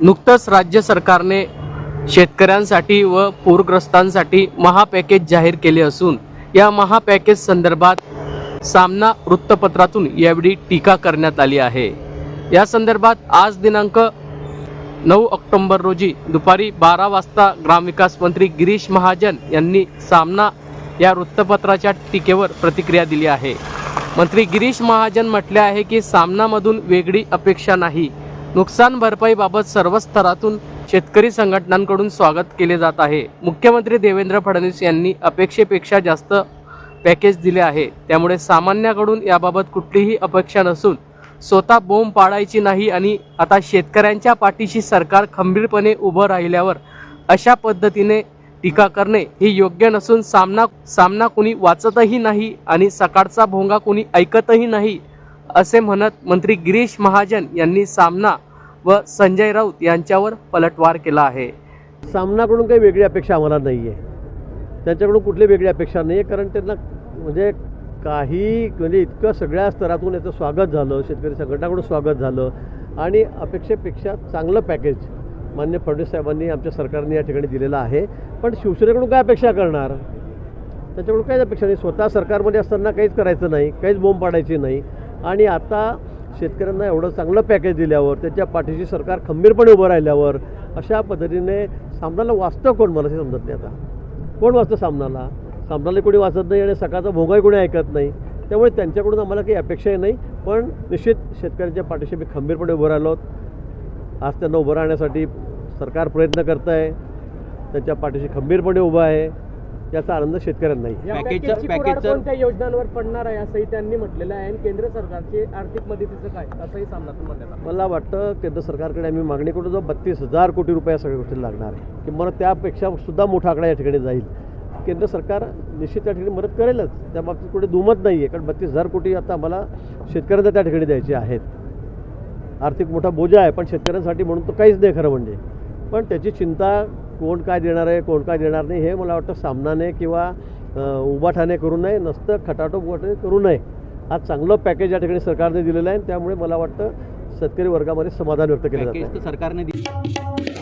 नुकतंच राज्य सरकारने शेतकऱ्यांसाठी व पूरग्रस्तांसाठी महापॅकेज जाहीर केले असून या महापॅकेज संदर्भात सामना वृत्तपत्रातून यावेळी टीका करण्यात आली आहे. या संदर्भात आज दिनांक नऊ ऑक्टोंबर रोजी दुपारी बारा वाजता ग्रामविकास मंत्री गिरीश महाजन यांनी सामना या वृत्तपत्राच्या टीकेवर प्रतिक्रिया दिली आहे. मंत्री गिरीश महाजन म्हटले आहे की सामनामधून वेगळी अपेक्षा नाही. नुकसान भरपाईबाबत सर्व स्तरातून शेतकरी संघटनांकडून स्वागत केले जात आहे. मुख्यमंत्री देवेंद्र फडणवीस यांनी अपेक्षेपेक्षा जास्त पॅकेज दिले आहे. त्यामुळे सामान्याकडून याबाबत कुठलीही अपेक्षा नसून स्वतः बोंब पाडायची नाही आणि आता शेतकऱ्यांच्या पाठीशी सरकार खंबीरपणे उभं राहिल्यावर अशा पद्धतीने टीका करणे ही योग्य नसून सामना सामना कुणी वाचतही नाही आणि सकाळचा भोंगा कुणी ऐकतही नाही असे म्हणत मंत्री गिरीश महाजन यांनी सामना व संजय राऊत यांच्यावर पलटवार केला आहे. सामनाकडून काही वेगळी अपेक्षा आम्हाला नाही आहे त्यांच्याकडून कुठली वेगळी अपेक्षा नाही आहे कारण त्यांना म्हणजे काही म्हणजे इतकं सगळ्या स्तरातून याचं स्वागत झालं शेतकरी संघटनाकडून स्वागत झालं आणि अपेक्षेपेक्षा चांगलं पॅकेज मान्य फडणवीस साहेबांनी आमच्या सरकारने या ठिकाणी दिलेलं आहे. पण शिवसेनेकडून काय अपेक्षा करणार? त्याच्याकडून काहीच अपेक्षा नाही. स्वतः सरकारमध्ये असताना काहीच करायचं नाही काहीच बोंब पाडायची नाही. आणि आता शेतकऱ्यांना एवढं चांगलं पॅकेज दिल्यावर त्यांच्या पाठीशी सरकार खंबीरपणे उभं राहिल्यावर अशा पद्धतीने सामनाला वाचतं कोण? मला हे समजत नाही आता. कोण वाचतं सामनाला? सामनाला कोणी वाचत नाही आणि सकाळचा भोगाही कोणी ऐकत नाही. त्यामुळे त्यांच्याकडून आम्हाला काही अपेक्षाही नाही पण निश्चित शेतकऱ्यांच्या पाठीशी मी खंबीरपणे उभं राहिलो. आज त्यांना उभं राहण्यासाठी सरकार प्रयत्न करत आहे त्यांच्या पाठीशी खंबीरपणे उभं आहे. याचा आनंद शेतकऱ्यांनाही कोणत्या योजनांवर पडणार आहे असंही त्यांनी म्हटलेलं आहे. आणि केंद्र सरकारचे आर्थिक मदतीचं काय? असंही सामनातून. मला वाटतं केंद्र सरकारकडे आम्ही मागणी करू जो बत्तीस हजार कोटी रुपये या सगळ्या गोष्टी लागणार आहे. किंवा त्यापेक्षा सुद्धा मोठा आकडा या ठिकाणी जाईल. केंद्र सरकार निश्चित त्या ठिकाणी मदत करेलच. त्या बाबतीत कुठे दुमत नाही आहे कारण बत्तीस हजार कोटी आता आम्हाला शेतकऱ्यांना त्या ठिकाणी द्यायचे आहेत. आर्थिक मोठा बोजा आहे पण शेतकऱ्यांसाठी म्हणून तो काहीच नाही खरं म्हणजे. पण त्याची चिंता कोण काय देणार आहे कोण काय देणार नाही हे मला वाटतं सामनाने किंवा अं, उभाठाने करू नये नसतं खटाटोप उभाठाने करू नये. आज चांगलं पॅकेज या ठिकाणी सरकारने दिलेलं आहे त्यामुळे मला वाटतं शेतकरी वर्गामध्ये समाधान व्यक्त केलं जातं सरकारने दिली.